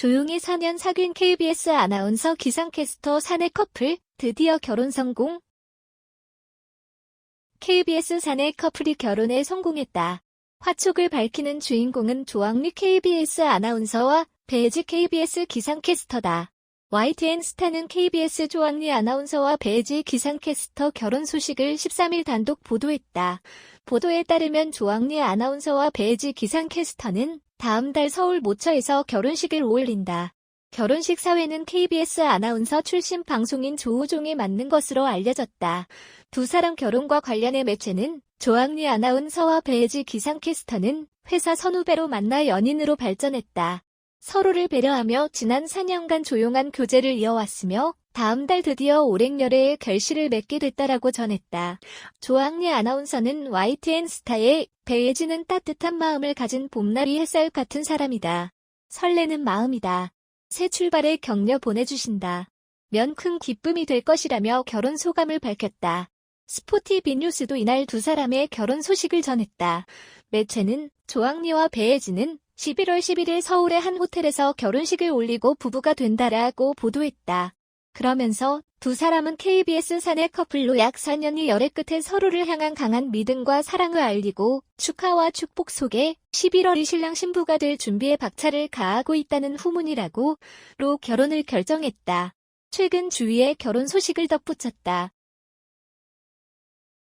조용히 4년 사귄 KBS 아나운서 기상캐스터 사내 커플 드디어 결혼 성공. KBS 사내 커플이 결혼에 성공했다. 화촉을 밝히는 주인공은 조항리 KBS 아나운서와 배지 KBS 기상캐스터다. YTN 스타는 KBS 조항리 아나운서와 배지 기상캐스터 결혼 소식을 13일 단독 보도했다. 보도에 따르면 조항리 아나운서와 배지 기상캐스터는 다음 달 서울 모처에서 결혼식을 올린다. 결혼식 사회는 KBS 아나운서 출신 방송인 조우종이 맡는 것으로 알려졌다. 두 사람 결혼과 관련해 매체는 조항리 아나운서와 배지 기상캐스터는 회사 선후배로 만나 연인으로 발전했다. 서로를 배려하며 지난 4년간 조용한 교제를 이어왔으며 다음 달 드디어 올행열애의 결실을 맺게 됐다라고 전했다. 조항리 아나운서는 YTN 스타의 배예진은 따뜻한 마음을 가진 봄날이 햇살 같은 사람이다. 설레는 마음이다. 새 출발에 격려 보내주신다. 면 큰 기쁨이 될 것이라며 결혼 소감을 밝혔다. 스포티비 뉴스도 이날 두 사람의 결혼 소식을 전했다. 매체는 조항리와 배혜진은 11월 11일 서울의 한 호텔에서 결혼식을 올리고 부부가 된다라고 보도했다. 그러면서 두 사람은 KBS 사내 커플로 약 4년이 열애 끝에 서로를 향한 강한 믿음과 사랑을 알리고 축하와 축복 속에 11월이 신랑 신부가 될 준비에 박차를 가하고 있다는 후문이라고 로 결혼을 결정했다. 최근 주위에 결혼 소식을 덧붙였다.